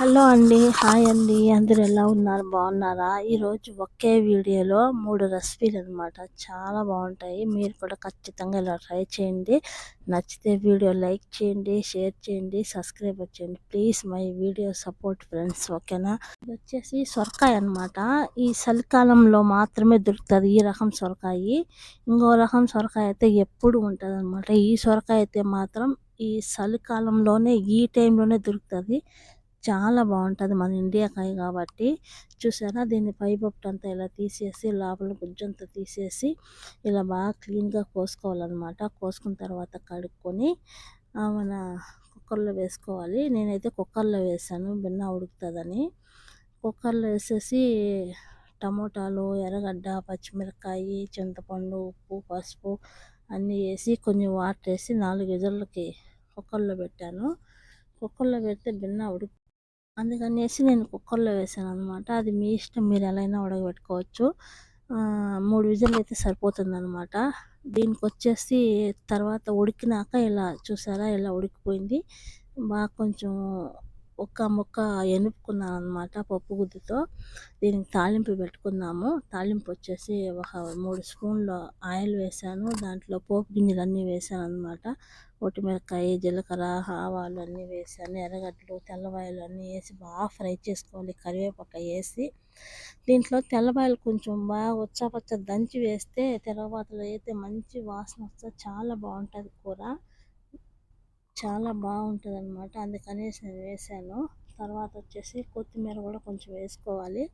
Hello అండి hi అండి. అందరు ఎలా ఉన్నారు? బాగున్నారా? ఈరోజు ఒకే వీడియోలో మూడు రెసిపీలు అనమాట చాలా బాగుంటాయి. మీరు కూడా ఖచ్చితంగా ఇలా ట్రై చేయండి. నచ్చితే వీడియో లైక్ చేయండి షేర్ చేయండి సబ్స్క్రైబ్ చేయండి. Please my video support friends ఓకేనా? ఇది వచ్చేసి సొరకాయ అనమాట ఈ చలికాలంలో మాత్రమే దొరుకుతుంది ఈ రకం సొరకాయ. ఇంకో రకం సొరకాయ అయితే ఎప్పుడు ఉంటుంది ఈ సొరకాయ అయితే మాత్రం ఈ చలికాలంలోనే ఈ టైంలోనే దొరుకుతుంది. చాలా బాగుంటుంది మన ఇండియా కాయ కాబట్టి. చూసారా? దీన్ని పైపొట్టు అంతా ఇలా తీసేసి లోపల గుజ్జంతా తీసేసి ఇలా బాగా క్లీన్గా కోసుకోవాలన్నమాట. కోసుకున్న తర్వాత కడుక్కొని మన కుక్కర్లో వేసుకోవాలి. నేనైతే కుక్కర్లో వేసాను. బిన్న ఉడుకుతుందని. కుక్కర్లో వేసేసి టమోటాలు ఎర్రగడ్డ పచ్చిమిరకాయ చింతపండు ఉప్పు పసుపు అన్నీ వేసి కొంచెం వాటర్ వేసి నాలుగు విజులకి కుక్కర్లో పెట్టాను. కుక్కర్లో పెడితే బిన్న ఉడుకు అందుకనేసి నేను కుక్కర్లో వేసాను అనమాట అది మీ ఇష్టం మీరు ఎలా అయినా ఉడకబెట్టుకోవచ్చు మూడు విజిల్ అయితే సరిపోతుంది అనమాట దీనికి వచ్చేసి తర్వాత ఉడికినాక ఇలా చూసారా ఇలా ఉడికిపోయింది. బాగా కొంచెం ఒక్క ముక్క ఎనుపుకున్నాను అనమాట పప్పు గుద్దుతో దీనికి తాలింపు పెట్టుకున్నాము తాలింపు వచ్చేసి ఒక మూడు స్పూన్లు ఆయిల్ వేసాను. దాంట్లో పోపు గింజలు అన్నీ వేసాను అనమాట మిరపకాయ జీలకర్ర ఆవాలు అన్నీ వేసాను. ఎర్రగడ్డలు తెల్లవాయలు అన్నీ వేసి బాగా ఫ్రై చేసుకోవాలి. కరివేపాక వేసి. దీంట్లో తెల్లవాయలు కొంచెం బాగా ఉచ్చపచ్చ దంచి వేస్తే తెల్లవాతలు అయితే మంచి వాసన వస్తే చాలా బాగుంటుంది కూర. చాలా బాగుంటుంది అనమాట అందుకనేసి నేను వేసాను. తర్వాత వచ్చేసి కొత్తిమీర కూడా కొంచెం వేసుకోవాలి.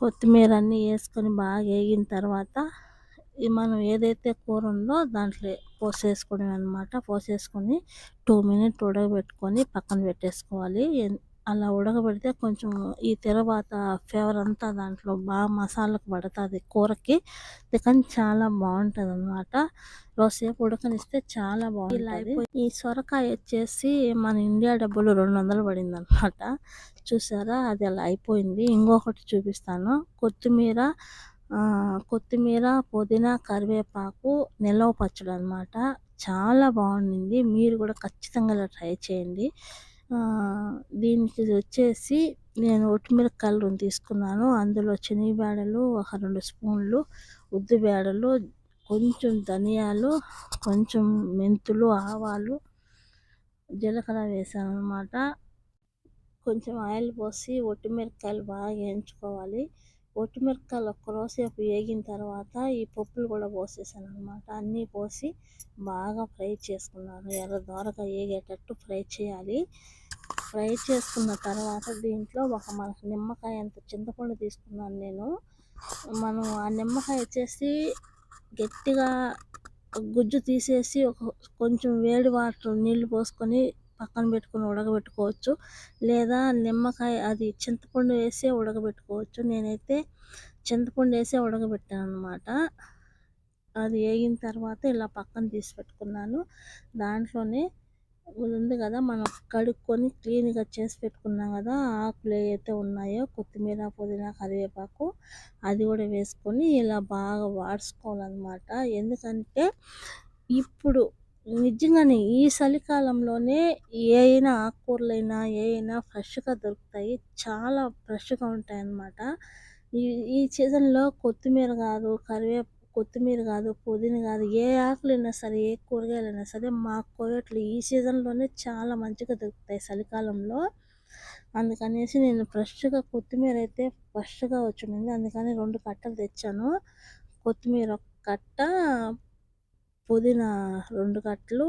కొత్తిమీర అన్నీ వేసుకొని బాగా వేగిన తర్వాత మనం ఏదైతే కూర ఉందో దాంట్లో పోసేసుకోవడం అనమాట పోసేసుకొని టూ మినిట్ ఉడకబెట్టుకొని పక్కన పెట్టేసుకోవాలి. అలా ఉడకబెడితే కొంచెం ఈ తర్వాత ఫ్లేవర్ అంతా దాంట్లో బాగా మసాలాకు పడుతుంది కూరకి. కానీ చాలా బాగుంటుంది అనమాట రోజుసేపు ఉడకనిస్తే చాలా బాగుంటుంది. ఈ సొరకాయ వచ్చేసి మన ఇండియా డబ్బులు రెండు వందలు పడింది అనమాట చూసారా? అది అలా అయిపోయింది. ఇంకొకటి చూపిస్తాను. కొత్తిమీర కొత్తిమీర పుదీనా కరివేపాకు నిలవ పచ్చడి అనమాట చాలా బాగుండింది. మీరు కూడా ఖచ్చితంగా ట్రై చేయండి. దీనికి వచ్చేసి నేను ఒట్టిమిరపకాయలు రెండు తీసుకున్నాను. అందులో శనగబేడలు ఒక రెండు స్పూన్లు బేడలు కొంచెం ధనియాలు కొంచెం మెంతులు ఆవాలు జీలకర్ర వేసాను అనమాట కొంచెం ఆయిల్ పోసి ఒట్టిమిరపకాయలు బాగా వేయించుకోవాలి. ఒట్టిమిరపకాయలు ఒక్కరోసేపు వేగిన తర్వాత ఈ పప్పులు కూడా పోసేసాను అనమాట అన్నీ పోసి బాగా ఫ్రై చేసుకున్నాను. ఎర్ర దోరగా వేగేటట్టు ఫ్రై చేయాలి. ఫ్రై చేసుకున్న తర్వాత దీంట్లో ఒక మనకు నిమ్మకాయ అంత చింతపండు తీసుకున్నాను నేను. మనం ఆ నిమ్మకాయ వచ్చేసి గట్టిగా గుజ్జు తీసేసి ఒక కొంచెం వేడి వాటర్ నీళ్ళు పోసుకొని పక్కన పెట్టుకుని ఉడకబెట్టుకోవచ్చు. లేదా నిమ్మకాయ అది చింతపండు వేసే ఉడకబెట్టుకోవచ్చు. నేనైతే చింతపండు వేసే ఉడకబెట్టాను అనమాట అది వేగిన తర్వాత ఇలా పక్కన తీసి పెట్టుకున్నాను. దాంట్లోనే ఉంది కదా మనం కడుక్కొని క్లీన్గా చేసి పెట్టుకున్నాం కదా ఆకులు ఏవైతే ఉన్నాయో కొత్తిమీర పుదీనా కరివేపాకు అది కూడా వేసుకొని ఇలా బాగా వాడుకోవాలన్నమాట. ఎందుకంటే ఇప్పుడు నిజంగానే ఈ చలికాలంలోనే ఏ అయినా ఆకుకూరలైనా ఏ అయినా ఫ్రెష్గా దొరుకుతాయి. చాలా ఫ్రెష్గా ఉంటాయి అన్నమాట ఈ ఈ సీజన్లో కొత్తిమీర కాదు కరివే కొత్తిమీర కాదు పుదీనా కాదు ఏ ఆకులైనా సరే ఏ కూరగాయలైనా సరే మా కోయట్లు ఈ సీజన్లోనే చాలా మంచిగా దొరుకుతాయి చలికాలంలో. అందుకనేసి నేను ఫ్రెష్గా కొత్తిమీర అయితే ఫ్రెష్గా వచ్చింది. అందుకని రెండు కట్టలు తెచ్చాను. కొత్తిమీర కట్ట పుదీనా రెండు కట్టలు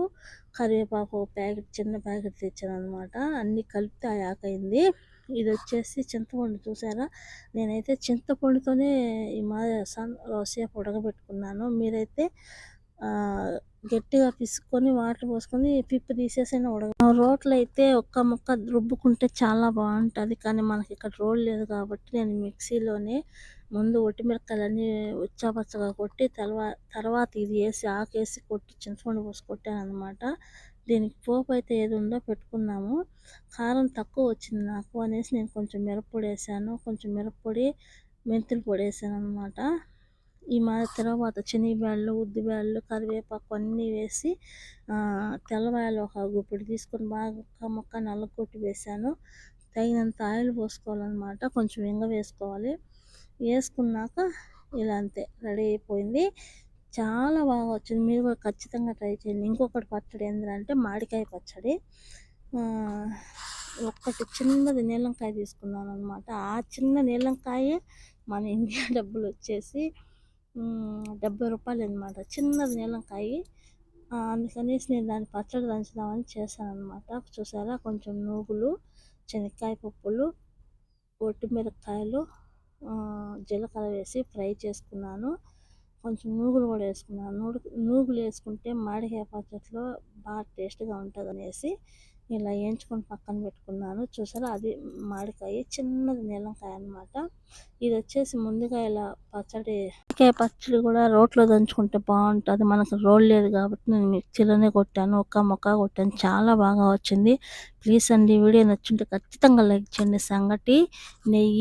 కరివేపాకు ప్యాకెట్ చిన్న ప్యాకెట్ తెచ్చాను అనమాట అన్నీ కలిపితే ఆ ఆకైంది ఇది వచ్చేసి చింతపండు చూసారా? నేనైతే చింతపండుతోనే ఈ మా సేపు ఉడకబెట్టుకున్నాను. మీరైతే గట్టిగా పిసుకొని వాటర్ పోసుకొని పిప్పి తీసేసైనా ఉడక రోట్లో అయితే ఒక్క ముక్క రుబ్బుకుంటే చాలా బాగుంటుంది కానీ మనకి ఇక్కడ రోడ్ లేదు కాబట్టి నేను మిక్సీలోనే ముందు ఒట్టిమిరపకాయలన్నీ ఉచ్చాపచ్చగా కొట్టి తర్వాత తర్వాత ఇది వేసి ఆకేసి కొట్టి చింతపండు పోసి కొట్టాను అనమాట దీనికి పోపు అయితే ఏది ఉందో పెట్టుకున్నాము కారం తక్కువ వచ్చింది నాకు అనేసి నేను కొంచెం మిరప్పొడి వేసాను. కొంచెం మిరప్పొడి మెంతులు పొడి వేసాను అనమాట ఈ మా తర్వాత శనగబ్యాళ్ళు ఉద్దిబ్యాళ్ళు కరివేపాకు అన్నీ వేసి తెల్లవాయలు ఒక గుప్పిడి తీసుకొని బాగా ముక్క ముక్క నల్లకొట్టి వేసాను. తగినంత ఆయిల్ పోసుకోవాలన్నమాట. కొంచెం ఇంగ వేసుకోవాలి. వేసుకున్నాక ఇలా అంతే రెడీ అయిపోయింది. చాలా బాగా వచ్చింది. మీరు కూడా ఖచ్చితంగా ట్రై చేయండి. ఇంకొకటి పచ్చడి ఏంటంటే మామిడికాయ పచ్చడి. ఒక్కటి చిన్నది నీలంకాయ తీసుకున్నాను అనమాట ఆ చిన్న నీలంకాయ మన ఇండియా డబ్బులు వచ్చేసి డెబ్బై రూపాయలు అనమాట చిన్నది నీలంకాయ. అందుకనేసి నేను దాన్ని పచ్చడి దంచుదామని చేశాను అనమాట చూసారా? కొంచెం నూగులు శనక్కాయ పప్పులు ఒట్టిమిరపకాయలు జీలకర్ర వేసి ఫ్రై చేసుకున్నాను. కొంచెం నూగులు కూడా వేసుకున్నాను. నూగులు వేసుకుంటే మాడికాయ పచ్చట్లో బాగా టేస్ట్గా ఉంటుంది అనేసి ఇలా వేయించుకొని పక్కన పెట్టుకున్నాను. చూసారా? అది మామిడికాయ చిన్నది నీలంకాయ అనమాట ఇది వచ్చేసి ముందుగా ఇలా పచ్చడి మామిడికాయ పచ్చడి కూడా రోట్లో దంచుకుంటే బాగుంటుంది. మనకు రోల్ లేదు కాబట్టి నేను మిక్సీలోనే కొట్టాను. ఒక్క మొక్క కొట్టాను. చాలా బాగా వచ్చింది. ప్లీజ్ అండి వీడియో నచ్చుంటే ఖచ్చితంగా లైక్ చేయండి. సంగటి నెయ్యి